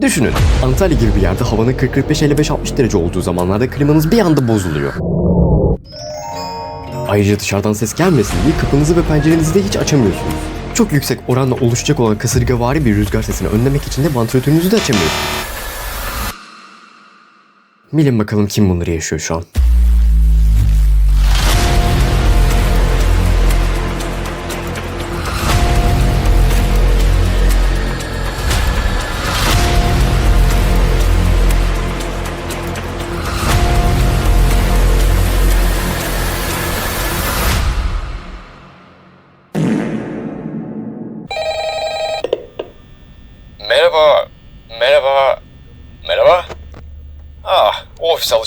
Düşünün, Antalya gibi bir yerde havanın 40-45-55-60 derece olduğu zamanlarda klimanız bir anda bozuluyor. Ayrıca dışarıdan ses gelmesin diye kapınızı ve pencerenizi de hiç açamıyorsunuz. Çok yüksek oranla oluşacak olan kasırgavari bir rüzgar sesini önlemek için de vantilatörünüzü de açamıyorsunuz. Bilin bakalım kim bunları yaşıyor şu an.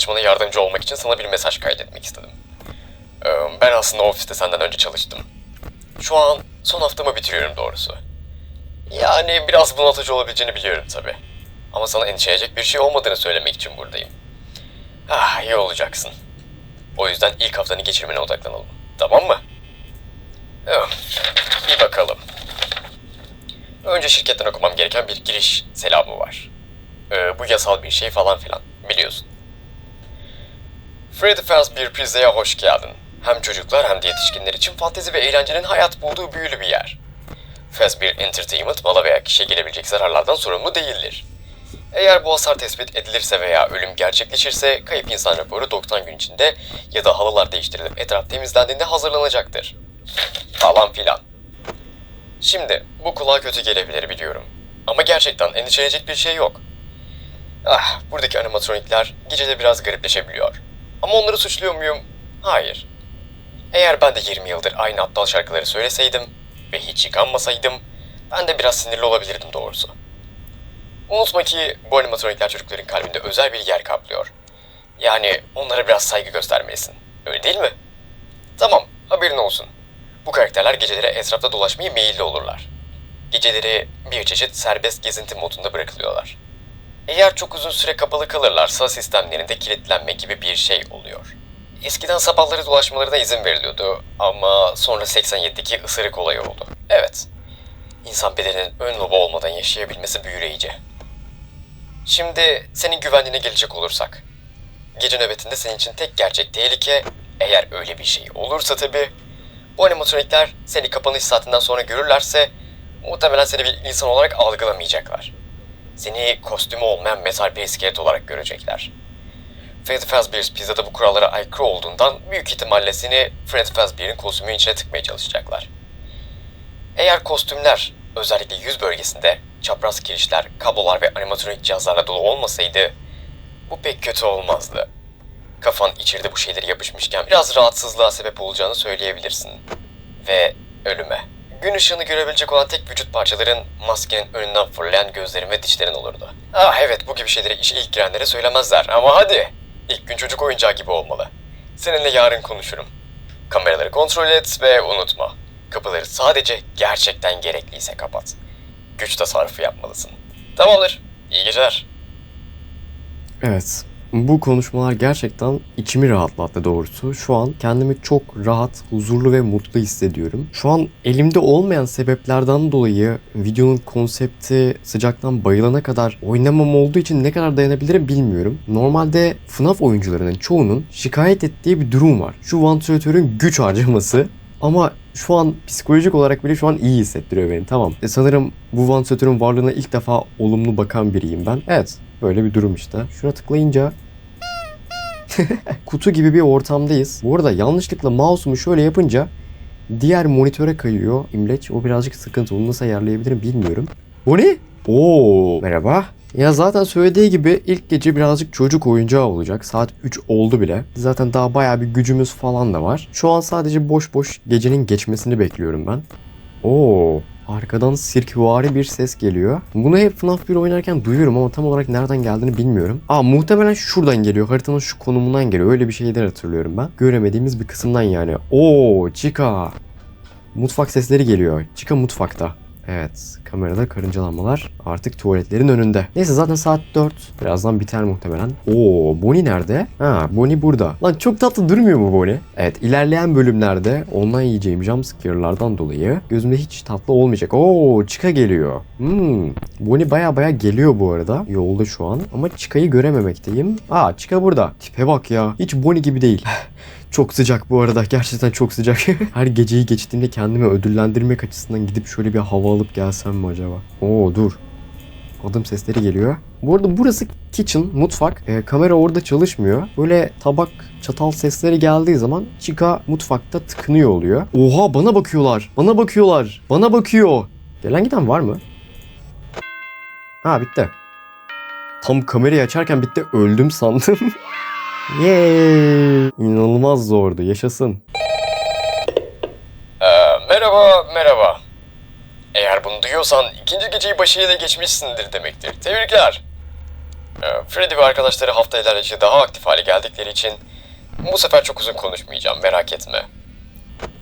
O ofise alışmana yardımcı olmak için sana bir mesaj kaydetmek istedim. Ee, Ben aslında ofiste senden önce çalıştım. Şu an son haftamı bitiriyorum doğrusu. Yani biraz bunaltıcı olabileceğini biliyorum tabi. Ama sana endişe edecek bir şey olmadığını söylemek için buradayım. Ah, iyi olacaksın. O yüzden ilk haftanı geçirmene odaklanalım. Tamam mı? Evet, bir bakalım. Önce şirketten okumam gereken bir giriş selamı var. Ee, bu yasal bir şey falan filan biliyorsun. Freddy Fazbear Pizza'ya hoş geldin. Hem çocuklar hem de yetişkinler için fantezi ve eğlencenin hayat bulduğu büyülü bir yer. Fazbear Entertainment mala veya kişiye gelebilecek zararlardan sorumlu değildir. Eğer bu hasar tespit edilirse veya ölüm gerçekleşirse kayıp insan raporu 90 gün içinde ya da halılar değiştirilip etraf temizlendiğinde hazırlanacaktır. Falan filan. Şimdi bu kulağa kötü gelebilir biliyorum. Ama gerçekten endişelenecek bir şey yok. Ah, buradaki animatronikler gecede biraz garipleşebiliyor. Ama onları suçluyor muyum? Hayır. Eğer ben de 20 yıldır aynı aptal şarkıları söyleseydim ve hiç yıkanmasaydım, ben de biraz sinirli olabilirdim doğrusu. Unutma ki bu animatronikler çocukların kalbinde özel bir yer kaplıyor. Yani onlara biraz saygı göstermelisin. Öyle değil mi? Tamam, haberin olsun. Bu karakterler geceleri etrafta dolaşmaya meyilli olurlar. Geceleri bir çeşit serbest gezinti modunda bırakılıyorlar. Eğer çok uzun süre kapalı kalırlarsa sistemlerinde kilitlenme gibi bir şey oluyor. Eskiden sabahları dolaşmalarına izin veriliyordu ama sonra 87'deki ısırık olayı oldu. Evet, insan bedeninin ön lobu olmadan yaşayabilmesi büyüleyici. Şimdi senin güvenliğine gelecek olursak. Gece nöbetinde senin için tek gerçek tehlike, eğer öyle bir şey olursa tabii, bu animatronikler seni kapanış saatinden sonra görürlerse muhtemelen seni bir insan olarak algılamayacaklar. Seni kostümü olmayan metal bir iskelet olarak görecekler. Freddy Fazbear's Pizza'da bu kurallara aykırı olduğundan büyük ihtimalle seni Freddy Fazbear'in kostümü içine tıkmaya çalışacaklar. Eğer kostümler özellikle yüz bölgesinde çapraz kirişler, kablolar ve animatronik cihazlarla dolu olmasaydı bu pek kötü olmazdı. Kafan içeride bu şeyleri yapışmışken biraz rahatsızlığa sebep olacağını söyleyebilirsin. Ve ölüme. Gün ışığını görebilecek olan tek vücut parçaların maskenin önünden fırlayan gözlerin ve dişlerin olurdu. Ah evet bu gibi şeyleri işe ilk girenlere söylemezler ama hadi. İlk gün çocuk oyuncağı gibi olmalı. Seninle yarın konuşurum. Kameraları kontrol et ve unutma. Kapıları sadece gerçekten gerekliyse kapat. Güç tasarrufu yapmalısın. Tamamdır. İyi geceler. Evet. Bu konuşmalar gerçekten içimi rahatlattı doğrusu. Şu an kendimi çok rahat, huzurlu ve mutlu hissediyorum. Şu an elimde olmayan sebeplerden dolayı videonun konsepti sıcaktan bayılana kadar oynamam olduğu için ne kadar dayanabilirim bilmiyorum. Normalde FNAF oyuncularının çoğunun şikayet ettiği bir durum var. Şu vantilatörün güç harcaması ama şu an psikolojik olarak bile şu an iyi hissettiriyor beni tamam. E sanırım bu vantilatörün varlığına ilk defa olumlu bakan biriyim ben. Evet böyle bir durum işte. Şuna tıklayınca kutu gibi bir ortamdayız. Bu arada yanlışlıkla mouse'umu şöyle yapınca diğer monitöre kayıyor imleç. O birazcık sıkıntı. Onu nasıl ayarlayabilirim bilmiyorum. Bu ne? Oo merhaba. Ya zaten söylediği gibi ilk gece birazcık çocuk oyuncağı olacak. Saat 3 oldu bile. Zaten daha bayağı bir gücümüz falan da var. Şu an sadece boş boş gecenin geçmesini bekliyorum ben. Oo Arkadan sirkvari bir ses geliyor. Bunu hep FNAF 1 oynarken duyuyorum ama tam olarak nereden geldiğini bilmiyorum. Aa muhtemelen şuradan geliyor. Haritanın şu konumundan geliyor. Öyle bir şeyler hatırlıyorum ben. Göremediğimiz bir kısımdan yani. Oo Chica. Mutfak sesleri geliyor. Chica mutfakta. Evet, kamerada karıncalanmalar artık tuvaletlerin önünde. Neyse zaten saat 4. Birazdan biter muhtemelen. Oo, Bonnie nerede? Ha, Bonnie burada. Lan çok tatlı durmuyor mu Bonnie? Evet, ilerleyen bölümlerde ondan yiyeceğim jumpscare'lardan dolayı gözümde hiç tatlı olmayacak. Oo, Chica geliyor. Hmm, Bonnie baya baya geliyor bu arada. Yolda şu an. Ama Chica'yı görememekteyim. Aa, Chica burada. Tipe bak ya. Hiç Bonnie gibi değil. Çok sıcak bu arada. Gerçekten çok sıcak. Her geceyi geçtiğimde kendimi ödüllendirmek açısından gidip şöyle bir hava alıp gelsem mi acaba? Oo dur. Adım sesleri geliyor. Bu arada burası kitchen, mutfak. Ee, kamera orada çalışmıyor. Böyle tabak, çatal sesleri geldiği zaman Chica mutfakta tıkınıyor oluyor. Oha bana bakıyorlar. Bana bakıyorlar. Bana bakıyor. Gelen giden var mı? Ha bitti. Tam kamerayı açarken bitti. Öldüm sandım. Yeee. İnanılmaz zordu. Yaşasın. Ee, merhaba, merhaba. Eğer bunu duyuyorsan ikinci geceyi başarıyla geçmişsindir demektir. Tebrikler. Ee, Freddy ve arkadaşları hafta ilerledikçe daha aktif hale geldikleri için bu sefer çok uzun konuşmayacağım, merak etme.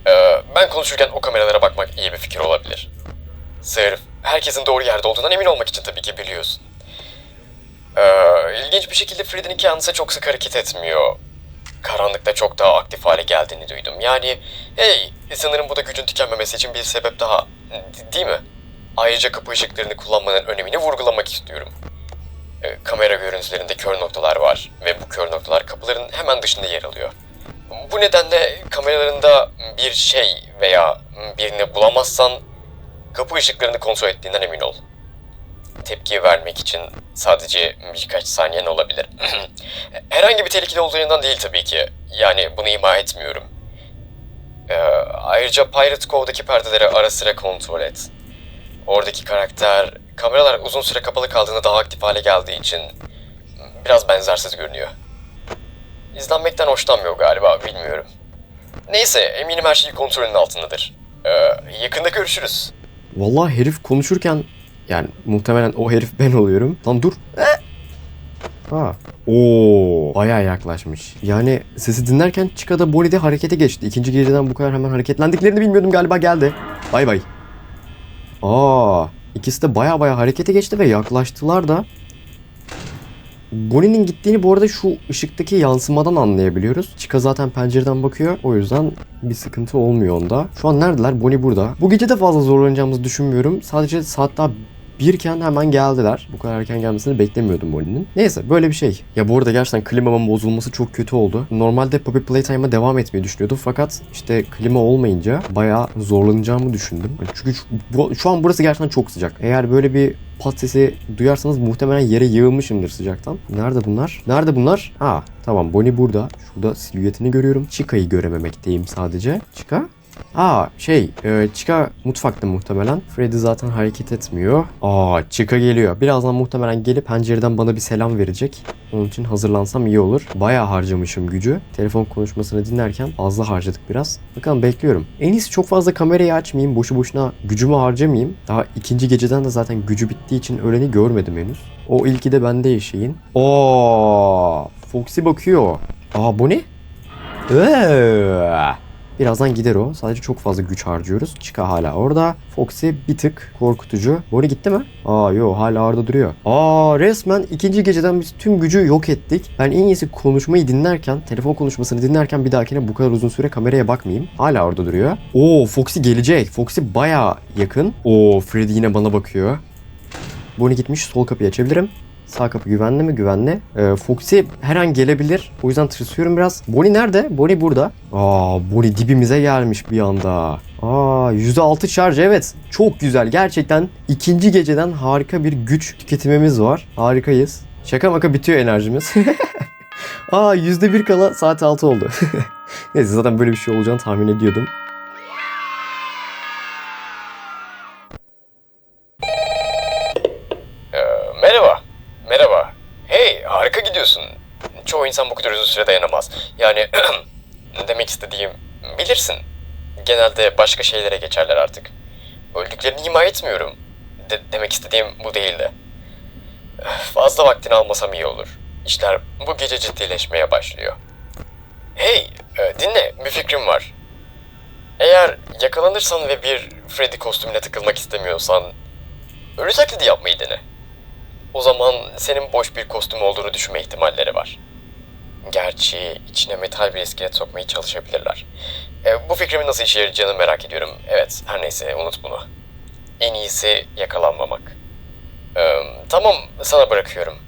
Ee, ben konuşurken o kameralara bakmak iyi bir fikir olabilir. Sırf herkesin doğru yerde olduğundan emin olmak için tabii ki biliyorsun. Ee, ilginç bir şekilde Freddy'nin kendisi çok sık hareket etmiyor. Karanlıkta çok daha aktif hale geldiğini duydum. Yani hey sanırım bu da gücün tükenmemesi için bir sebep daha. D- değil mi? Ayrıca kapı ışıklarını kullanmanın önemini vurgulamak istiyorum. Ee, kamera görüntülerinde kör noktalar var ve bu kör noktalar kapıların hemen dışında yer alıyor. Bu nedenle kameralarında bir şey veya birini bulamazsan kapı ışıklarını kontrol ettiğinden emin ol. Tepki vermek için sadece birkaç saniyen olabilir. Herhangi bir tehlikeli olduğundan değil tabii ki. Yani bunu ima etmiyorum. Ee, ayrıca Pirate Cove'daki perdeleri ara sıra kontrol et. Oradaki karakter, kameralar uzun süre kapalı kaldığında daha aktif hale geldiği için biraz benzersiz görünüyor. İzlenmekten hoşlanmıyor galiba, bilmiyorum. Neyse, eminim her şey kontrolün altındadır. Ee, yakında görüşürüz. Vallahi herif konuşurken yani muhtemelen o herif ben oluyorum. Lan dur. Ha. Oo, bayağı yaklaşmış. Yani sesi dinlerken Chica'da Bonnie'de harekete geçti. İkinci geceden bu kadar hemen hareketlendiklerini bilmiyordum galiba geldi. Bay bay. Aa, ikisi de baya baya harekete geçti ve yaklaştılar da. Bonnie'nin gittiğini bu arada şu ışıktaki yansımadan anlayabiliyoruz. Chica zaten pencereden bakıyor. O yüzden bir sıkıntı olmuyor onda. Şu an neredeler? Bonnie burada. Bu gece de fazla zorlanacağımızı düşünmüyorum. Sadece saat daha birken hemen geldiler. Bu kadar erken gelmesini beklemiyordum Bonnie'nin. Neyse böyle bir şey. Ya bu arada gerçekten klimamın bozulması çok kötü oldu. Normalde Puppy Playtime'a devam etmeyi düşünüyordum. Fakat işte klima olmayınca bayağı zorlanacağımı düşündüm. Çünkü şu, bu- şu an burası gerçekten çok sıcak. Eğer böyle bir pat sesi duyarsanız muhtemelen yere yığılmışımdır sıcaktan. Nerede bunlar? Nerede bunlar? Ha tamam Bonnie burada. Şurada silüetini görüyorum. Chica'yı görememekteyim sadece. Chica? Aa şey, e, Chica mutfakta muhtemelen. Freddy zaten hareket etmiyor. Aa Chica geliyor. Birazdan muhtemelen gelip pencereden bana bir selam verecek. Onun için hazırlansam iyi olur. Bayağı harcamışım gücü. Telefon konuşmasını dinlerken fazla harcadık biraz. Bakalım bekliyorum. En iyisi çok fazla kamerayı açmayayım. Boşu boşuna gücümü harcamayayım. Daha ikinci geceden de zaten gücü bittiği için öleni görmedim henüz. O ilki de bende yaşayın. Oo, Foxy bakıyor. Aa bu ne? Ee. Birazdan gider o. Sadece çok fazla güç harcıyoruz. Chica hala orada. Foxy bir tık korkutucu. Bonnie gitti mi? Aa yo hala orada duruyor. Aa resmen ikinci geceden biz tüm gücü yok ettik. Ben en iyisi konuşmayı dinlerken, telefon konuşmasını dinlerken bir dahakine bu kadar uzun süre kameraya bakmayayım. Hala orada duruyor. Oo Foxy gelecek. Foxy baya yakın. Oo Freddy yine bana bakıyor. Bonnie gitmiş. Sol kapıyı açabilirim. Sağ kapı güvenli mi? Güvenli. Ee, Foxy her an gelebilir. O yüzden tırsıyorum biraz. Bonnie nerede? Bonnie burada. Aa, Bonnie dibimize gelmiş bir anda. Aa, %6 şarj evet. Çok güzel. Gerçekten ikinci geceden harika bir güç tüketimimiz var. Harikayız. Şaka maka bitiyor enerjimiz. Aa %1 kala saat 6 oldu. Neyse zaten böyle bir şey olacağını tahmin ediyordum. Ee, merhaba. Merhaba. Hey, harika gidiyorsun. Çoğu insan bu kadar uzun süre dayanamaz. Yani demek istediğim bilirsin. Genelde başka şeylere geçerler artık. Öldüklerini ima etmiyorum. De- demek istediğim bu değildi. Fazla vaktini almasam iyi olur. İşler bu gece ciddileşmeye başlıyor. Hey, e, dinle, bir fikrim var. Eğer yakalanırsan ve bir Freddy kostümüne takılmak istemiyorsan ölü taklidi yapmayı dene. O zaman senin boş bir kostüm olduğunu düşünme ihtimalleri var. Gerçi içine metal bir iskelet sokmaya çalışabilirler. E, bu fikrimin nasıl işe yarayacağını merak ediyorum. Evet, her neyse unut bunu. En iyisi yakalanmamak. E, tamam, sana bırakıyorum.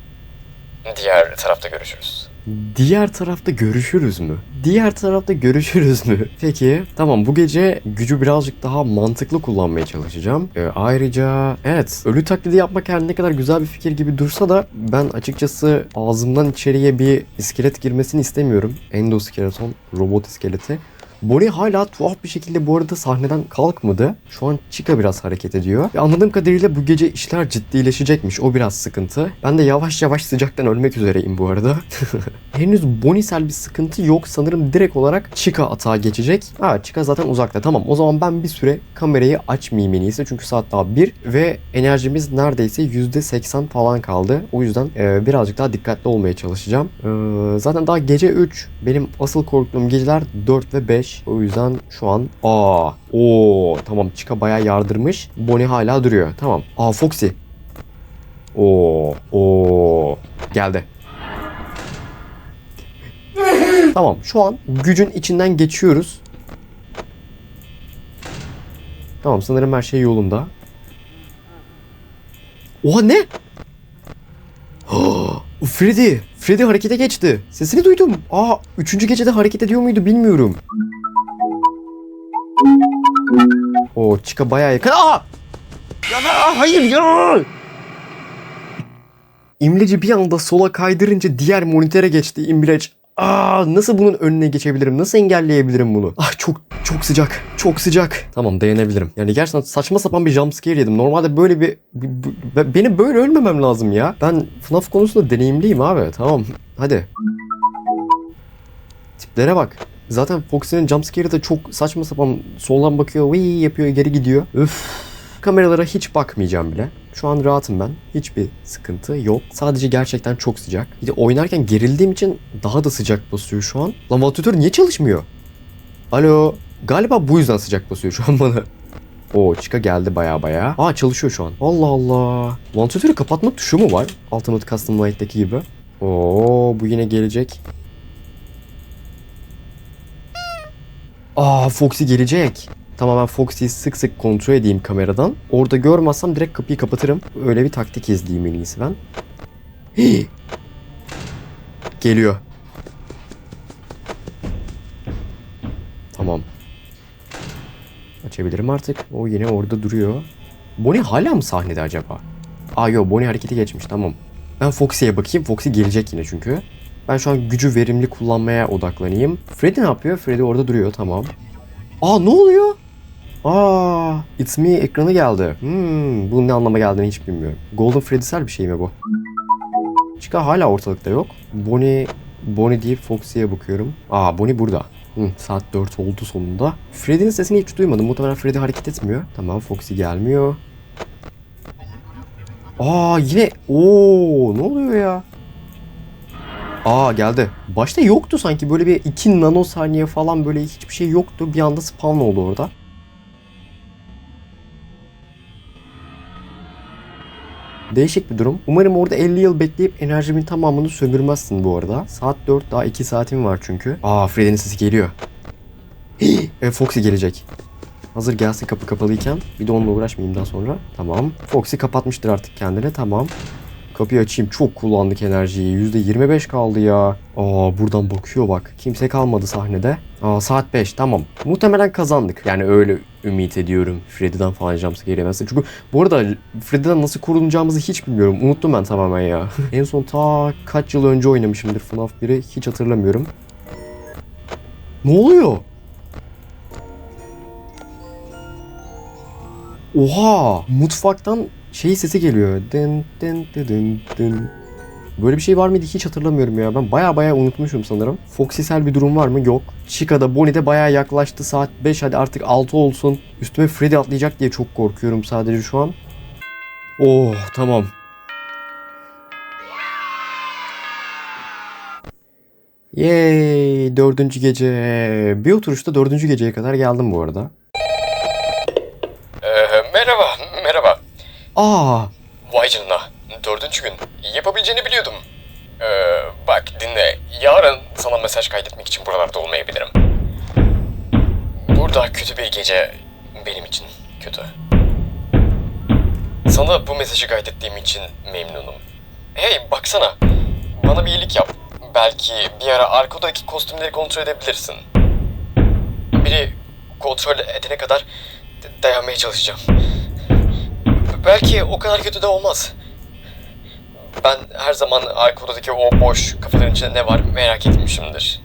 Diğer tarafta görüşürüz. Diğer tarafta görüşürüz mü? Diğer tarafta görüşürüz mü? Peki tamam bu gece gücü birazcık daha mantıklı kullanmaya çalışacağım. Ee, ayrıca evet ölü taklidi yapmak her ne kadar güzel bir fikir gibi dursa da ben açıkçası ağzımdan içeriye bir iskelet girmesini istemiyorum. Endoskeleton, robot iskeleti. Bonnie hala tuhaf bir şekilde bu arada sahneden kalkmadı. Şu an Chica biraz hareket ediyor. Ve anladığım kadarıyla bu gece işler ciddileşecekmiş. O biraz sıkıntı. Ben de yavaş yavaş sıcaktan ölmek üzereyim bu arada. Henüz Bonnie'sel bir sıkıntı yok. Sanırım direkt olarak Chica atağa geçecek. Ha Chica zaten uzakta. Tamam o zaman ben bir süre kamerayı açmayayım en iyisi. Çünkü saat daha 1 ve enerjimiz neredeyse %80 falan kaldı. O yüzden e, birazcık daha dikkatli olmaya çalışacağım. E, zaten daha gece 3. Benim asıl korktuğum geceler 4 ve 5. O yüzden şu an aa o tamam Chica bayağı yardırmış. Bonnie hala duruyor. Tamam. Aa Foxy. Oo o geldi. Tamam şu an gücün içinden geçiyoruz. Tamam sanırım her şey yolunda. Oha ne? Freddy. Freddy harekete geçti. Sesini duydum. Aa, üçüncü gecede hareket ediyor muydu bilmiyorum. O Chica bayağı yakın. Aa! Ya, aa, hayır ya! İmleci bir anda sola kaydırınca diğer monitöre geçti İmleç. Aa, nasıl bunun önüne geçebilirim? Nasıl engelleyebilirim bunu? Ah çok çok sıcak. Çok sıcak. Tamam dayanabilirim. Yani gerçekten saçma sapan bir jumpscare yedim. Normalde böyle bir, bir- bir- benim böyle ölmemem lazım ya. Ben FNAF konusunda deneyimliyim abi. Tamam. Hadi. Tiplere bak. Zaten Foxy'nin jumpscare'ı da çok saçma sapan soldan bakıyor, vıy yapıyor, geri gidiyor. Üf. Kameralara hiç bakmayacağım bile. Şu an rahatım ben. Hiçbir sıkıntı yok. Sadece gerçekten çok sıcak. Bir de oynarken gerildiğim için daha da sıcak basıyor şu an. Lan vantilatör niye çalışmıyor? Alo. Galiba bu yüzden sıcak basıyor şu an bana. Oo Chica geldi baya baya. Aa çalışıyor şu an. Allah Allah. Vantilatörü kapatma tuşu mu var? Ultimate Custom Light'taki gibi. Oo bu yine gelecek. Aa Foxy gelecek. Tamam ben Foxy'yi sık sık kontrol edeyim kameradan. Orada görmezsem direkt kapıyı kapatırım. Öyle bir taktik izleyeyim en iyisi ben. Hii. Geliyor. Tamam. Açabilirim artık. O yine orada duruyor. Bonnie hala mı sahnede acaba? Aa yok Bonnie hareketi geçmiş tamam. Ben Foxy'ye bakayım. Foxy gelecek yine çünkü. Ben şu an gücü verimli kullanmaya odaklanayım. Freddy ne yapıyor? Freddy orada duruyor tamam. Aa ne oluyor? Aa, It's Me ekranı geldi. Hmm, bunun ne anlama geldiğini hiç bilmiyorum. Golden Freddy'sel bir şey mi bu? Chica hala ortalıkta yok. Bonnie, Bonnie deyip Foxy'ye bakıyorum. Aa Bonnie burada. Hı, saat 4 oldu sonunda. Freddy'nin sesini hiç duymadım. Muhtemelen Freddy hareket etmiyor. Tamam Foxy gelmiyor. Aa yine. Oo ne oluyor ya? Aa geldi. Başta yoktu sanki böyle bir 2 nanosaniye falan böyle hiçbir şey yoktu. Bir anda spawn oldu orada. Değişik bir durum. Umarım orada 50 yıl bekleyip enerjimin tamamını sömürmezsin bu arada. Saat 4 daha 2 saatim var çünkü. Aa Freddy'nin sesi geliyor. E, Foxy gelecek. Hazır gelsin kapı kapalıyken. Bir de onunla uğraşmayayım daha sonra. Tamam. Foxy kapatmıştır artık kendini. Tamam. Kapıyı açayım. Çok kullandık enerjiyi. %25 kaldı ya. Aa buradan bakıyor bak. Kimse kalmadı sahnede. Aa saat 5 tamam. Muhtemelen kazandık. Yani öyle ümit ediyorum. Freddy'den falan jumpscare yemezsin. Çünkü bu arada Freddy'den nasıl korunacağımızı hiç bilmiyorum. Unuttum ben tamamen ya. en son ta kaç yıl önce oynamışımdır FNAF 1'i. Hiç hatırlamıyorum. Ne oluyor? Oha! Mutfaktan şey sesi geliyor. Dın dın dın dın dın. Böyle bir şey var mıydı hiç hatırlamıyorum ya. Ben baya baya unutmuşum sanırım. Foxysel bir durum var mı? Yok. Chica'da Bonnie'de baya yaklaştı. Saat 5 hadi artık 6 olsun. Üstüme Freddy atlayacak diye çok korkuyorum sadece şu an. Oh tamam. Yay dördüncü gece. Bir oturuşta dördüncü geceye kadar geldim bu arada. Aa! Vay canına. Dördüncü gün. Yapabileceğini biliyordum. Ee, bak dinle. Yarın sana mesaj kaydetmek için buralarda olmayabilirim. Burada kötü bir gece benim için kötü. Sana bu mesajı kaydettiğim için memnunum. Hey baksana. Bana bir iyilik yap. Belki bir ara arkadaki kostümleri kontrol edebilirsin. Biri kontrol edene kadar dayanmaya çalışacağım. Belki o kadar kötü de olmaz. Ben her zaman arka odadaki o boş kafaların içinde ne var merak etmişimdir.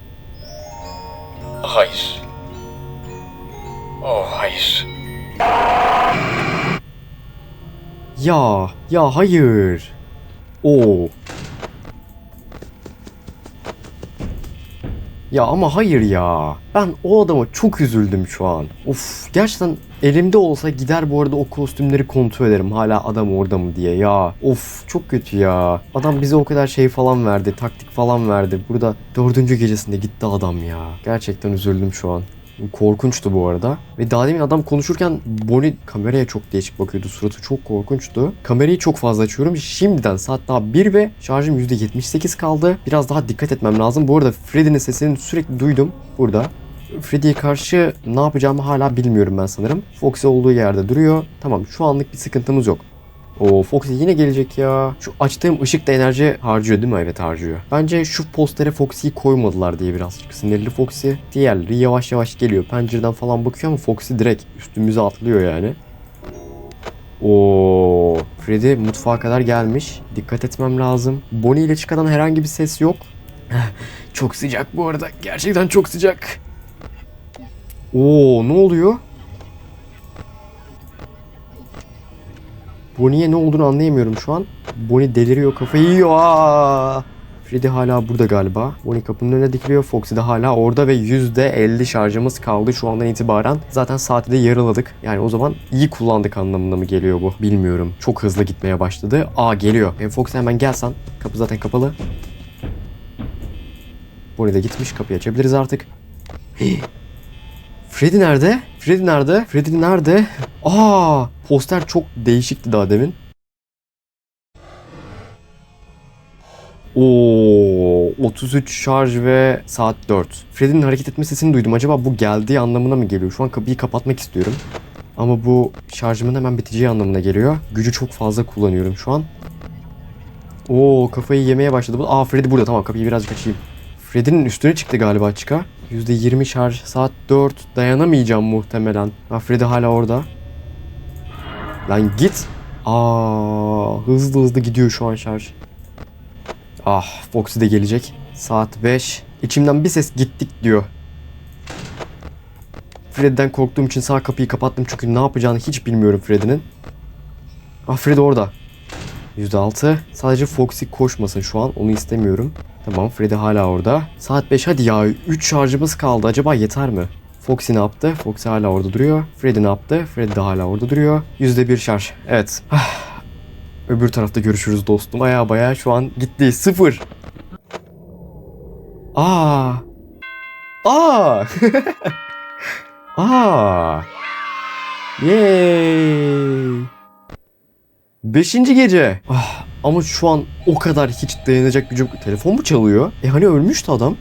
Hayır. Oh hayır. Ya, ya hayır. Oo. Ya ama hayır ya. Ben o adama çok üzüldüm şu an. Of gerçekten elimde olsa gider bu arada o kostümleri kontrol ederim. Hala adam orada mı diye ya. Of çok kötü ya. Adam bize o kadar şey falan verdi. Taktik falan verdi. Burada dördüncü gecesinde gitti adam ya. Gerçekten üzüldüm şu an. Korkunçtu bu arada. Ve daha demin adam konuşurken Bonnie kameraya çok değişik bakıyordu. Suratı çok korkunçtu. Kamerayı çok fazla açıyorum. Şimdiden saat daha 1 ve şarjım %78 kaldı. Biraz daha dikkat etmem lazım. Bu arada Freddy'nin sesini sürekli duydum burada. Freddy'ye karşı ne yapacağımı hala bilmiyorum ben sanırım. Foxy olduğu yerde duruyor. Tamam şu anlık bir sıkıntımız yok. O Foxy yine gelecek ya. Şu açtığım ışık da enerji harcıyor değil mi? Evet harcıyor. Bence şu postere Foxy'yi koymadılar diye birazcık sinirli Foxy. Diğerleri yavaş yavaş geliyor. Pencereden falan bakıyor ama Foxy direkt üstümüze atlıyor yani. Oo, Freddy mutfağa kadar gelmiş. Dikkat etmem lazım. Bonnie ile çıkan herhangi bir ses yok. çok sıcak bu arada. Gerçekten çok sıcak. Oo, ne oluyor? Bonnie'ye ne olduğunu anlayamıyorum şu an. Bonnie deliriyor kafayı yiyor. Aa! Freddy hala burada galiba. Bonnie kapının önüne dikiliyor. Foxy de hala orada ve %50 şarjımız kaldı şu andan itibaren. Zaten saati de yarıladık. Yani o zaman iyi kullandık anlamında mı geliyor bu? Bilmiyorum. Çok hızlı gitmeye başladı. Aa geliyor. E, Foxy hemen gelsen. Kapı zaten kapalı. Bonnie de gitmiş. Kapıyı açabiliriz artık. Hii. Freddy nerede? Freddy nerede? Freddy nerede? Aa, poster çok değişikti daha demin. Oo, 33 şarj ve saat 4. Freddy'nin hareket etme sesini duydum. Acaba bu geldiği anlamına mı geliyor? Şu an kapıyı kapatmak istiyorum. Ama bu şarjımın hemen biteceği anlamına geliyor. Gücü çok fazla kullanıyorum şu an. Oo, kafayı yemeye başladı. Aa, Freddy burada. Tamam, kapıyı birazcık açayım. Freddy'nin üstüne çıktı galiba çıka. %20 şarj. Saat 4. Dayanamayacağım muhtemelen. Ha Freddy hala orada. Lan git. Aa, hızlı hızlı gidiyor şu an şarj. Ah Foxy de gelecek. Saat 5. İçimden bir ses gittik diyor. Freddy'den korktuğum için sağ kapıyı kapattım çünkü ne yapacağını hiç bilmiyorum Freddy'nin. Ah Freddy orada. %6. Sadece Foxy koşmasın şu an. Onu istemiyorum. Tamam Freddy hala orada. Saat 5 hadi ya. 3 şarjımız kaldı. Acaba yeter mi? Foxy ne yaptı? Foxy hala orada duruyor. Freddy ne yaptı? Freddy de hala orada duruyor. %1 şarj. Evet. Ah. Öbür tarafta görüşürüz dostum. Baya baya şu an gitti. Sıfır. Aa. Aa. Aa. Yay. Beşinci gece. Ah, ama şu an o kadar hiç dayanacak gücüm... Telefon mu çalıyor? E hani ölmüştü adam.